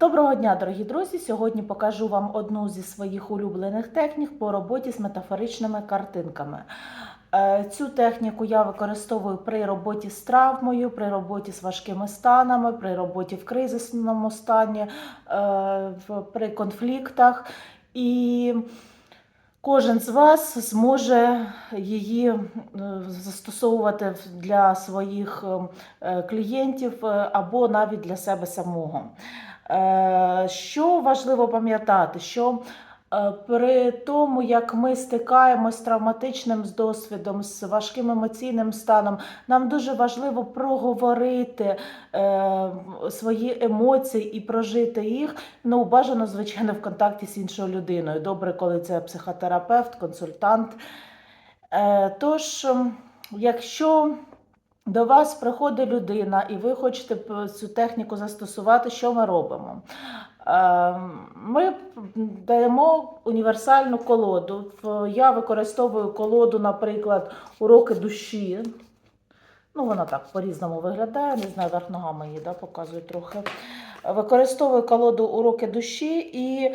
Доброго дня, дорогі друзі! Сьогодні покажу вам одну зі своїх улюблених технік по роботі з метафоричними картинками. Е, Цю техніку я використовую при роботі з травмою, при роботі з важкими станами, при роботі в кризисному стані, е, при конфліктах. І кожен з вас зможе її е, застосовувати для своїх е, клієнтів е, або навіть для себе самого. Що важливо пам'ятати, що при тому, як ми стикаємось з травматичним досвідом, з важким емоційним станом, нам дуже важливо проговорити свої емоції і прожити їх. Ну, бажано, звичайно, в контакті з іншою людиною. Добре, коли це психотерапевт, консультант. Е, Тож, ем, якщо до вас приходить людина, і ви хочете цю техніку застосувати, що ми робимо? Е, Ми даємо універсальну колоду. Я використовую колоду, наприклад, уроки душі. Ну, вона так по-різному виглядає, не знаю, верх ногами її да, показую трохи. Використовую колоду уроки душі і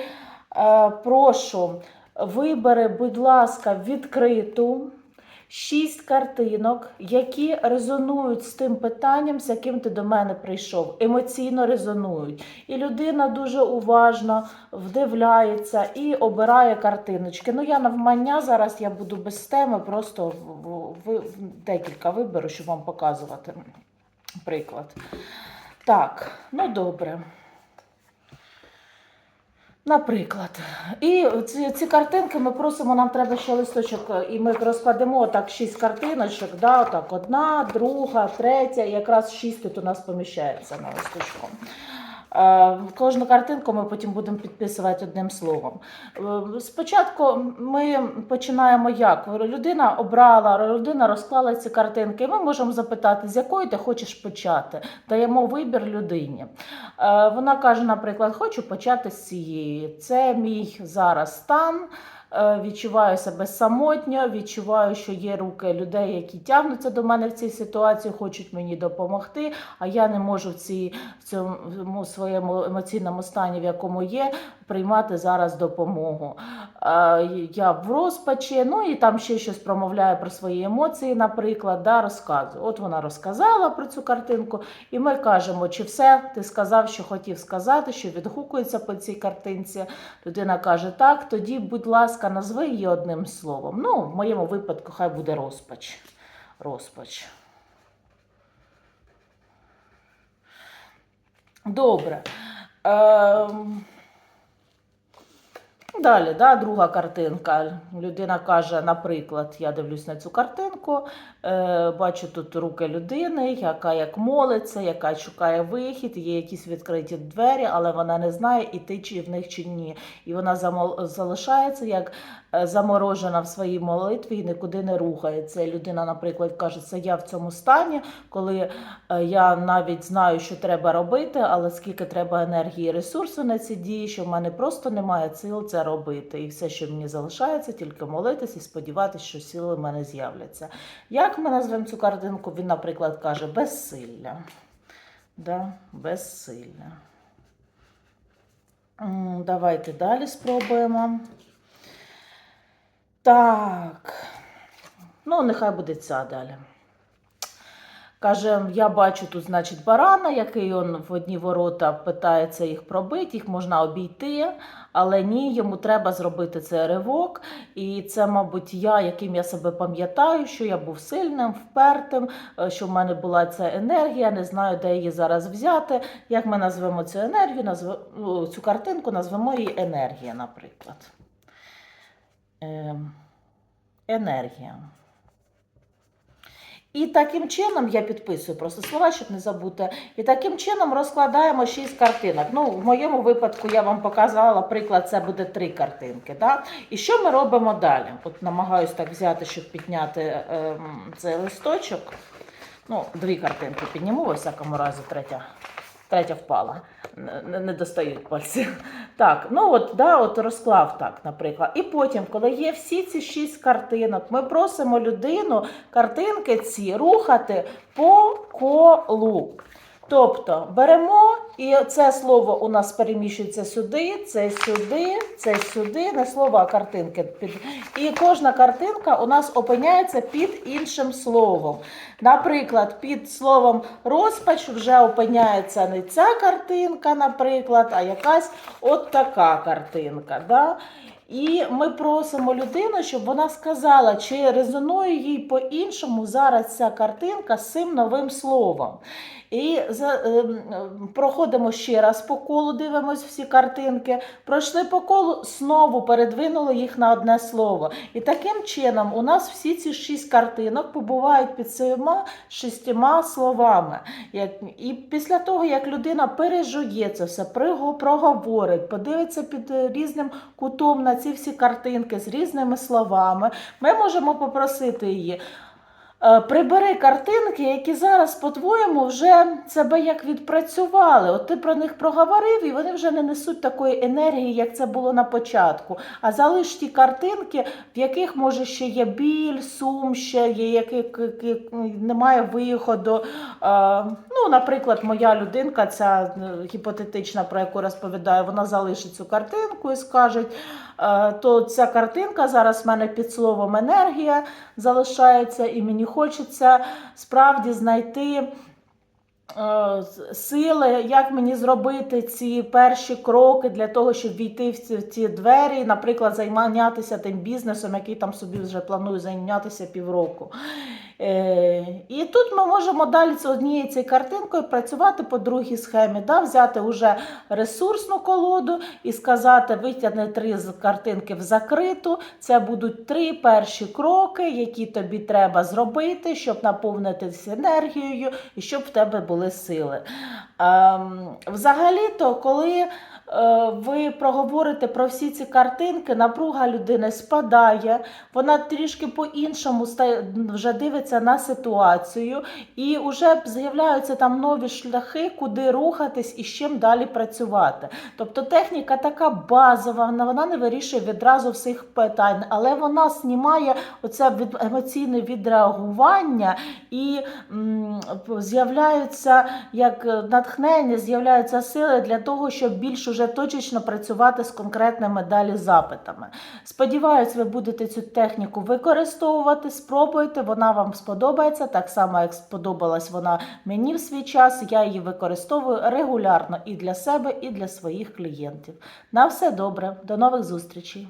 е, прошу, вибери, будь ласка, відкриту шість картинок, які резонують з тим питанням, з яким ти до мене прийшов, емоційно резонують. І людина дуже уважно вдивляється і обирає картиночки. Ну, я навмання зараз я буду без теми, просто декілька виберу, щоб вам показувати приклад. Так, ну добре. Наприклад, і ці, ці картинки ми просимо, нам треба ще листочок, е, і ми розкладемо так шість картиночок, да, так, одна, друга, третя, якраз шість тут у нас поміщається на листочку. Е, Кожну картинку ми потім будемо підписувати одним словом. Е, Спочатку ми починаємо як? Людина обрала, людина розклала ці картинки, і ми можемо запитати, з якої ти хочеш почати. Даємо вибір людині. Е, Вона каже, наприклад, хочу почати з цієї. Це мій зараз стан. Е, Відчуваю себе самотньо, відчуваю, що є руки людей, які тягнуться до мене в цій ситуації, хочуть мені допомогти, а я не можу в, цій, в цьому своєму емоційному стані, в якому є, приймати зараз допомогу. Е, Я в розпачі, ну і там ще щось промовляє про свої емоції, наприклад, да, розказую. От вона розказала про цю картинку, і ми кажемо, чи все ти сказав, що хотів сказати, що відгукується по цій картинці. Людина каже, так, тоді, будь ласка, назви її одним словом. Ну, в моєму випадку, хай буде розпач. Розпач. Добре. Ем... Далі, да, друга картинка. Людина каже, наприклад, я дивлюсь на цю картинку, е, бачу тут руки людини, яка як молиться, яка шукає вихід, є якісь відкриті двері, але вона не знає, іти чи в них чи ні. І вона залишається як е, заморожена в своїй молитві і нікуди не рухається. Людина, наприклад, каже, це я в цьому стані, коли е, я навіть знаю, що треба робити, але скільки треба енергії і ресурсу на ці дії, що в мене просто немає сил це робити. І все, що мені залишається, тільки молитись і сподіватися, що сили в мене з'являться. Як ми назвемо цю картинку? Він, наприклад, каже безсилля. Да? Безсилля. Давайте далі спробуємо. Так. Ну, нехай буде ця далі. Каже, я бачу тут, значить, барана, який он в одні ворота питається їх пробити, їх можна обійти, але ні, йому треба зробити цей ривок. І це, мабуть, я, яким я себе пам'ятаю, що я був сильним, впертим, е, що в мене була ця енергія, не знаю, де її зараз взяти. Як ми назвемо цю енергію, назв... ну, цю картинку назвемо її енергія, наприклад. Ем, Енергія. І таким чином я підписую просто слова, щоб не забути. І таким чином розкладаємо шість картинок. Ну, в моєму випадку я вам показала приклад, це буде три картинки. Да? І що ми робимо далі? От намагаюсь так взяти, щоб підняти ем, цей листочок. Ну, дві картинки підніму, у всякому разі, третя. Третя впала, не, достають пальці. Так, ну от, да, от розклав так, наприклад. І потім, коли є всі ці шість картинок, ми просимо людину картинки ці рухати по колу. Тобто беремо, і це слово у нас переміщується сюди, це сюди, це сюди, не слово, а картинки. Під... І кожна картинка у нас опиняється під іншим словом. Наприклад, під словом розпач вже опиняється не ця картинка, наприклад, а якась от така картинка. Да? І ми просимо людину, щоб вона сказала, чи резонує їй по-іншому зараз ця картинка з цим новим словом. І за, ем, проходимо ще раз по колу, дивимось всі картинки. Пройшли по колу, знову передвинули їх на одне слово. І таким чином у нас всі ці шість картинок побувають під цими шістьма словами. І після того, як людина пережує це все, проговорить, подивиться під е, різним кутом на ці всі картинки з різними словами, ми можемо попросити її. Е, Прибери картинки, які зараз, по-твоєму, вже себе як відпрацювали. От ти про них проговорив, і вони вже не несуть такої енергії, як це було на початку. А залиш ті картинки, в яких може ще є біль, сум, ще є які немає виходу. Ну, наприклад, моя людинка, ця е, гіпотетична, про яку розповідаю, вона залишить цю картинку і скаже, е, то ця картинка зараз в мене під словом енергія залишається, і мені хочеться справді знайти. е, Сили, як мені зробити ці перші кроки для того, щоб війти в ці, в ці двері, наприклад, займатися тим бізнесом, який там собі вже планую зайнятися півроку. Е, і тут ми можемо далі з однією цією картинкою працювати по другій схемі, да? взяти вже ресурсну колоду і сказати, витягни три з картинки в закриту. Це будуть три перші кроки, які тобі треба зробити, щоб наповнитися енергією і щоб в тебе були сили. Ем, взагалі-то, коли ви проговорите про всі ці картинки, напруга людини спадає, вона трішки по-іншому вже дивиться на ситуацію, і вже з'являються там нові шляхи, куди рухатись і з чим далі працювати. Тобто техніка така базова, вона не вирішує відразу всіх питань, але вона знімає оце емоційне відреагування і з'являються як е, натхнення, з'являються сили для того, щоб більш уже точечно працювати з конкретними далі запитами. Сподіваюсь, ви будете цю техніку використовувати, спробуйте, вона вам сподобається, так само, як сподобалась вона мені в свій час. Я її використовую регулярно і для себе, і для своїх клієнтів. На все добре, до нових зустрічей!